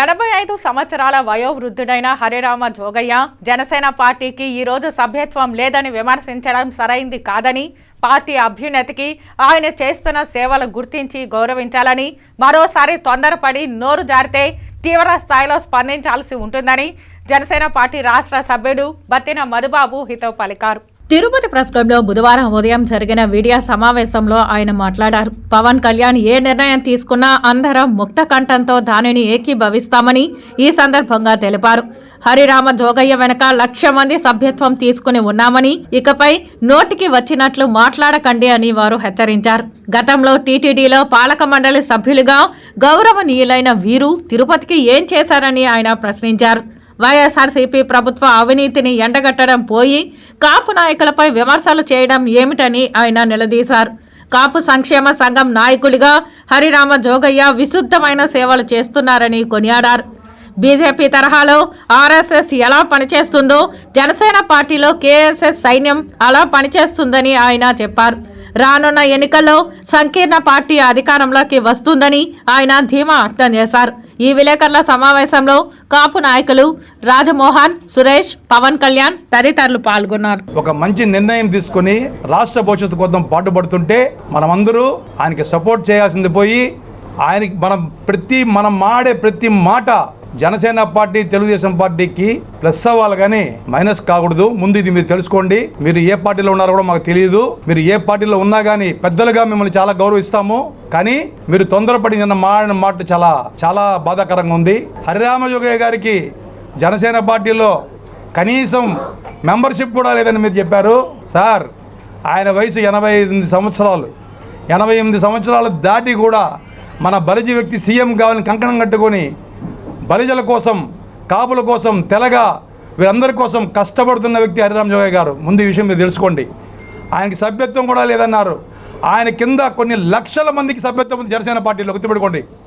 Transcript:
ఎనభై ఐదు సంవత్సరాల వయోవృద్ధుడైన హరిరామ జోగయ్య జనసేన పార్టీకి ఈ రోజు సభ్యత్వం లేదని విమర్శించడం సరైంది కాదని పార్టీ అభ్యున్నతికి ఆయన చేస్తున్న సేవలు గుర్తించి గౌరవించాలని మరోసారి తొందరపడి నోరు జారితే తీవ్ర స్థాయిలో స్పందించాల్సి ఉంటుందని జనసేన పార్టీ రాష్ట్ర సభ్యుడు బత్తిన మధుబాబు హితవు పలికారు. తిరుపతి ప్రెస్ క్లబ్లో బుధవారం ఉదయం జరిగిన మీడియా సమావేశంలో ఆయన మాట్లాడారు. పవన్ కళ్యాణ్ ఏ నిర్ణయం తీసుకున్నా అందరం ముక్త కంఠంతో దానిని ఏకీభవిస్తామని ఈ సందర్భంగా తెలిపారు. హరిరామ జోగయ్య వెనక లక్ష మంది సభ్యత్వం తీసుకుని ఉన్నామని ఇకపై నోటికి వచ్చినట్లు మాట్లాడకండి అని వారు హెచ్చరించారు. గతంలో టీటీడీలో పాలక మండలి సభ్యులుగా గౌరవనీయులైన వీరు తిరుపతికి ఏం చేశారని ఆయన ప్రశ్నించారు. వైఎస్ఆర్సీపీ ప్రభుత్వ అవినీతిని ఎండగట్టడం పోయి కాపు నాయకులపై విమర్శలు చేయడం ఏమిటని ఆయన నిలదీశారు. కాపు సంక్షేమ సంఘం నాయకులుగా హరిరామ జోగయ్య విశుద్ధమైన సేవలు చేస్తున్నారని కొనియాడారు. బీజేపీ తరహాలో ఆర్ఎస్ఎస్ ఎలా పనిచేస్తుందో జనసేన పార్టీలో కేఎస్ఎస్ సైన్యం అలా పనిచేస్తుందని ఆయన చెప్పారు. రానున్న ఎన్నికల్లో సంకీర్ణ పార్టీ అధికారంలోకి వస్తుందని ఆయన ధీమా వ్యక్తం చేశారు. ఈ విలేకరుల సమావేశంలో కాపు నాయకులు రాజమోహన్ సురేష్ పవన్ కళ్యాణ్ తదితరులు పాల్గొన్నారు. ఒక మంచి నిర్ణయం తీసుకొని రాష్ట్ర భవిష్యత్తు కోసం పాటుపడుతుంటే మనమందరూ ఆయనకి సపోర్ట్ చేయాల్సింది పోయి ఆయనకి మనం ప్రతి మనం మాడే ప్రతి మాట జనసేన పార్టీ తెలుగుదేశం పార్టీకి ప్లస్ అవ్వాలి కానీ మైనస్ కాకూడదు. ముందు ఇది మీరు తెలుసుకోండి. మీరు ఏ పార్టీలో ఉన్నారో కూడా మాకు తెలియదు. మీరు ఏ పార్టీలో ఉన్నా కానీ పెద్దలుగా మిమ్మల్ని చాలా గౌరవిస్తాము. కానీ మీరు తొందరపడి నిన్న మాడిన మాట చాలా చాలా బాధాకరంగా ఉంది. హరిరామయోగయ్య గారికి జనసేన పార్టీలో కనీసం మెంబర్షిప్ కూడా లేదని మీరు చెప్పారు. సార్ ఆయన వయసు ఎనభై ఎనిమిది సంవత్సరాలు. ఎనభై ఎనిమిది సంవత్సరాలు దాటి కూడా మన బలిజీ వ్యక్తి సీఎం కావాలని కంకణం కట్టుకొని బలిజల కోసం కాపుల కోసం తెలగా వీరందరి కోసం కష్టపడుతున్న వ్యక్తి హరిరామ్ జోగయ్య గారు. ముందు ఈ విషయం మీరు తెలుసుకోండి. ఆయనకి సభ్యత్వం కూడా లేదన్నారు. ఆయన కింద కొన్ని లక్షల మందికి సభ్యత్వం జనసేన పార్టీలో. గుర్తుపెట్టుకోండి.